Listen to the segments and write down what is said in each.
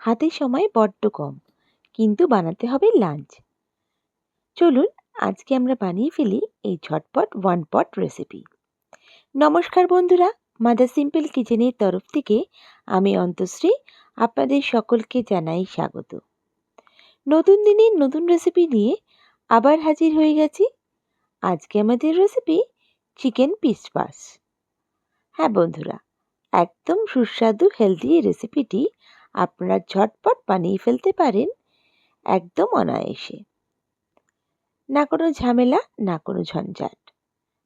হাতে সময় বড্ড কম, কিন্তু বানাতে হবে লাঞ্চ চলুন, আজকে আমরা বানিয়ে ফেলি এই ঝটপট ওয়ান পট রেসিপি নমস্কার বন্ধুরা, মাদার সিম্পল কিচেনের তরফ থেকে আমি অন্তশ্রী আপনাদের সকলকে জানাই স্বাগত। নতুন দিনের নতুন রেসিপি নিয়ে আবার হাজির হয়ে গেছি। আজকে আমাদের রেসিপি চিকেন পিস পাস হ্যাঁ বন্ধুরা, একদম সুস্বাদু হেলদি রেসিপিটি আপনারা ঝটপট বানিয়ে ফেলতে পারেন। একদম অনায়াসে। না কোনো ঝামেলা, না কোনো ঝঞ্ঝাট।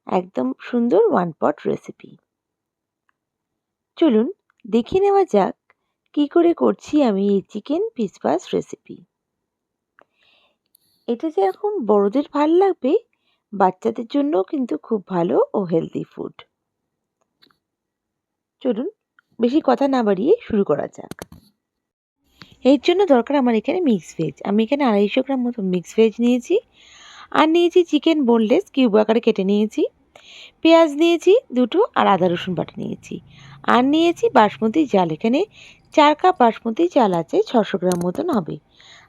একদম সুন্দর ওয়ান পট রেসিপি চলুন, দেখে নেওয়া যাক কি করে করছি আমি এই চিকেন পিসপাস রেসিপি এটা যেরকম বড়দের ভালো লাগবে, বাচ্চাদের জন্যও কিন্তু খুব ভালো ও হেলদি ফুড চলুন, বেশি কথা না বাড়িয়ে শুরু করা যাক। এর জন্য দরকার আমার এখানে মিক্স ভেজ আমি এখানে আড়াইশো গ্রাম মতো মিক্স ভেজ নিয়েছি। আর নিয়েছি চিকেন বোনলেস কিউব আকারে কেটে নিয়েছি। পেঁয়াজ নিয়েছি দুটো আর আদা রসুন বাটা নিয়েছি। আর নিয়েছি বাসমতি চাল এখানে চার কাপ বাসমতি চাল আছে, ছশো গ্রাম মতন হবে।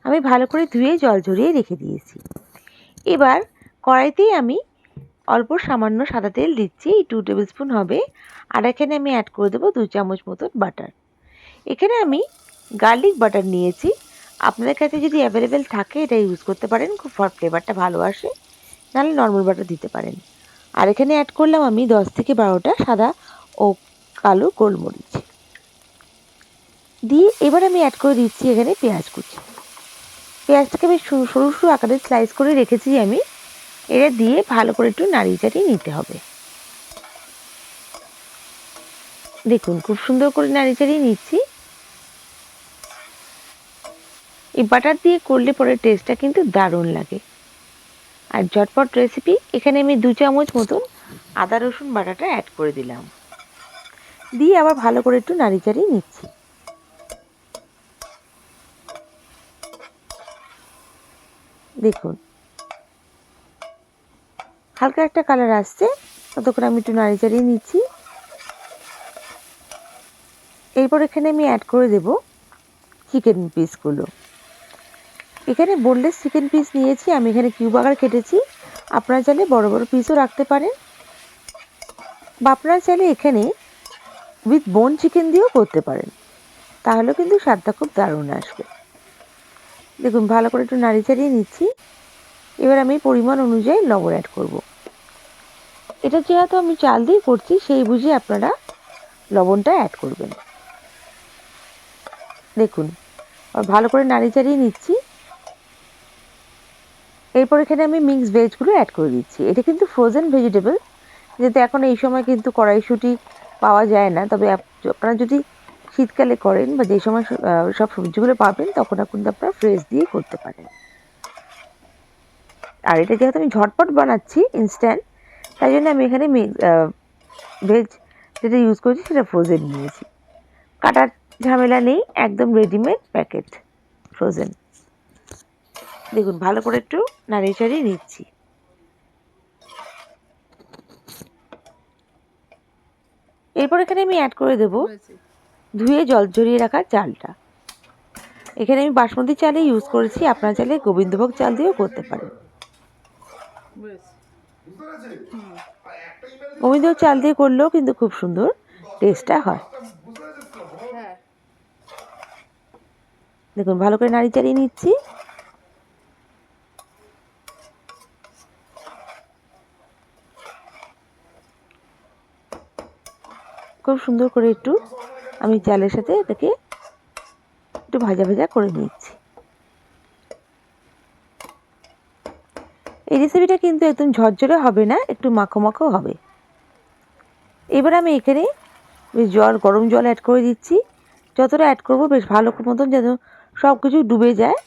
আমি ভালো করে ধুয়ে জল ঝরিয়ে রেখে দিয়েছি। এবার কড়াইতেই আমি অল্প সামান্য সাদা তেল দিচ্ছি এই টু টেবিল স্পুন হবে। আর এখানে আমি অ্যাড করে দেবো দু চামচ মতন বাটার এখানে আমি গার্লিক বাটার নিয়েছি। আপনাদের কাছে যদি অ্যাভেলেবেল থাকে, এটা ইউজ করতে পারেন। খুব ফ্লেভারটা ভালো আসে। নাহলে নর্মাল বাটার দিতে পারেন। আর এখানে অ্যাড করলাম আমি দশ থেকে বারোটা সাদা ও কালো গোলমরিচ। দিয়ে এবার আমি অ্যাড করে দিচ্ছি এখানে পেঁয়াজ কুচি। পেঁয়াজটাকে বেশ সরু সরু আকারে স্লাইস করে রেখেছি আমি। এটা দিয়ে ভালো করে একটু নাড়িয়ে চাড়িয়ে নিতে হবে। দেখুন, খুব সুন্দর করে নাড়িয়ে চাড়িয়ে নিচ্ছি। এই বাটার দিয়ে করলে পরে টেস্টটা কিন্তু দারুণ লাগে। আর ঝটপট রেসিপি এখানে আমি দু চামচ মতন আদা রসুন বাটাটা অ্যাড করে দিলাম। দিয়ে আবার ভালো করে একটু নাড়ি চাড়িয়ে নিচ্ছি। দেখুন। হালকা একটা কালার আসছে, ততক্ষণ আমি একটু নাড়ি চাড়িয়ে নিচ্ছি। এরপর এখানে আমি অ্যাড করে দেব চিকেন পিসগুলো এখানে বোনলেস চিকেন পিস নিয়েছি, আমি এখানে কিউব আকার কেটেছি। আপনারা চাইলে বড় বড় পিসও রাখতে পারেন। বা আপনারা চাইলে এখানে উইথ বোন চিকেন দিয়েও করতে পারেন। তাহলে কিন্তু স্বাদটা খুব দারুণ আসবে। দেখুন, ভালো করে একটু নাড়ি চাড়িয়ে নিচ্ছি। এবার আমি পরিমাণ অনুযায়ী লবণ অ্যাড করব। এটা যেহেতু আমি চাল দিয়ে করছি, সেই বুঝে আপনারা লবণটা অ্যাড করবেন। দেখুন ভালো করে নাড়ি চাড়িয়ে নিচ্ছি। এরপর এখানে আমি মিক্স ভেজগুলো অ্যাড করে দিচ্ছি। এটা কিন্তু ফ্রোজেন ভেজিটেবল যেহেতু এখন এই সময় কিন্তু কড়াইশুঁটি পাওয়া যায় না। তবে আপনারা যদি শীতকালে করেন বা যে সময় সব সবজিগুলো পাবেন, তখন কিন্তু আপনারা ফ্রেশ দিয়ে করতে পারেন। আর এটা যেহেতু আমি ঝটপট বানাচ্ছি ইনস্ট্যান্ট তাই জন্য আমি এখানে ভেজ যেটা ইউজ করছি সেটা ফ্রোজেন নিয়েছি। কাটার ঝামেলা নেই, একদম রেডিমেড প্যাকেট ফ্রোজেন দেখুন ভালো করে একটু নাড়িয়ে চাড়িয়ে নিচ্ছি। এরপর এখানে আমি অ্যাড করে দেব ধুয়ে জল ঝরিয়ে রাখা চালটা। এখানে আমি বাসমতি চালে ইউজ করেছি আপনার চাইলে গোবিন্দভোগ চাল দিয়েও করতে পারেন। গোবিন্দভোগ চাল দিয়ে করলেও কিন্তু খুব সুন্দর টেস্টটা হয়। দেখুন ভালো করে নাড়ি চাড়িয়ে নিচ্ছি। খুব সুন্দর করে একটু আমি চালের সাথে এটাকে একটু ভাজা ভাজা করে নিচ্ছি এই রেসিপিটা কিন্তু একদম ঝরঝরে হবে না, একটু মাখো মাখো হবে। এবার আমি এখানে বেশ জল, গরম জল অ্যাড করে দিচ্ছি। যতটা অ্যাড করব বেশ ভালো মতন যেন সব কিছু ডুবে যায়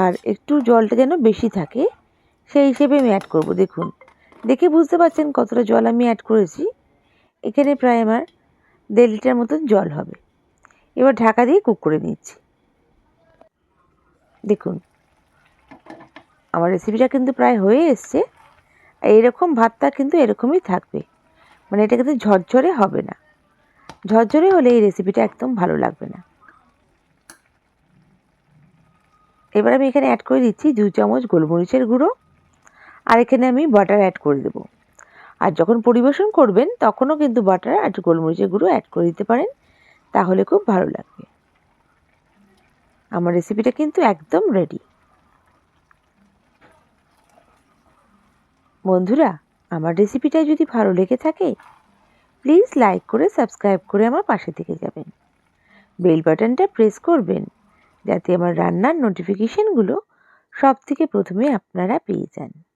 আর একটু জলটা যেন বেশি থাকে, সেই হিসেবে আমি অ্যাড করব। দেখুন, দেখে বুঝতে পারছেন কতটা জল আমি অ্যাড করেছি। এখানে প্রায় আমার দেড় লিটার মতন জল হবে। এবার ঢাকা দিয়ে কুক করে নিচ্ছি। দেখুন, আমার রেসিপিটা কিন্তু প্রায় হয়ে এসছে। এরকম ভাতটা কিন্তু এরকমই থাকবে। মানে এটা কিন্তু ঝরঝরে হবে না। ঝরঝরে হলে এই রেসিপিটা একদম ভালো লাগবে না। এবার আমি এখানে অ্যাড করে দিচ্ছি দু চামচ গোলমরিচের গুঁড়ো। আর এখানে আমি বাটার অ্যাড করে দেবো। আর যখন পরিবেশন করবেন, তখনও কিন্তু বাটার আর গোলমরিচের গুঁড়ো অ্যাড করে দিতে পারেন। তাহলে খুব ভালো লাগবে। আমার রেসিপিটা কিন্তু একদম রেডি বন্ধুরা, আমার রেসিপিটা যদি ভালো লেগে থাকে প্লিজ লাইক করে সাবস্ক্রাইব করে আমার পাশে থেকে যাবেন। বেল বাটনটা প্রেস করবেন, যাতে আমার রান্নার নোটিফিকেশানগুলো সব থেকে প্রথমে আপনারা পেয়ে যান।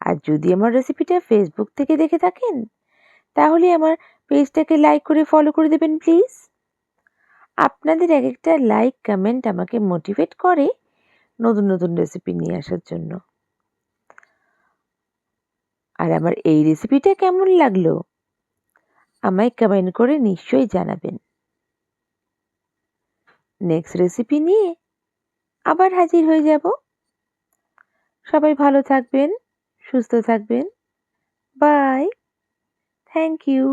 আর যদি আমার রেসিপিটা ফেসবুক থেকে দেখে থাকেন, তাহলে আমার পেজটাকে লাইক করে ফলো করে দেবেন প্লিজ আপনাদের এক একটা লাইক কমেন্ট আমাকে মোটিভেট করে নতুন নতুন রেসিপি নিয়ে আসার জন্য। আর আমার এই রেসিপিটা কেমন লাগল, আমায় কমেন্ট করে নিশ্চয়ই জানাবেন। নেক্সট রেসিপি নিয়ে আবার হাজির হয়ে যাব। সবাই ভালো থাকবেন। সুস্থ থাকবেন বাই থ্যাংক ইউ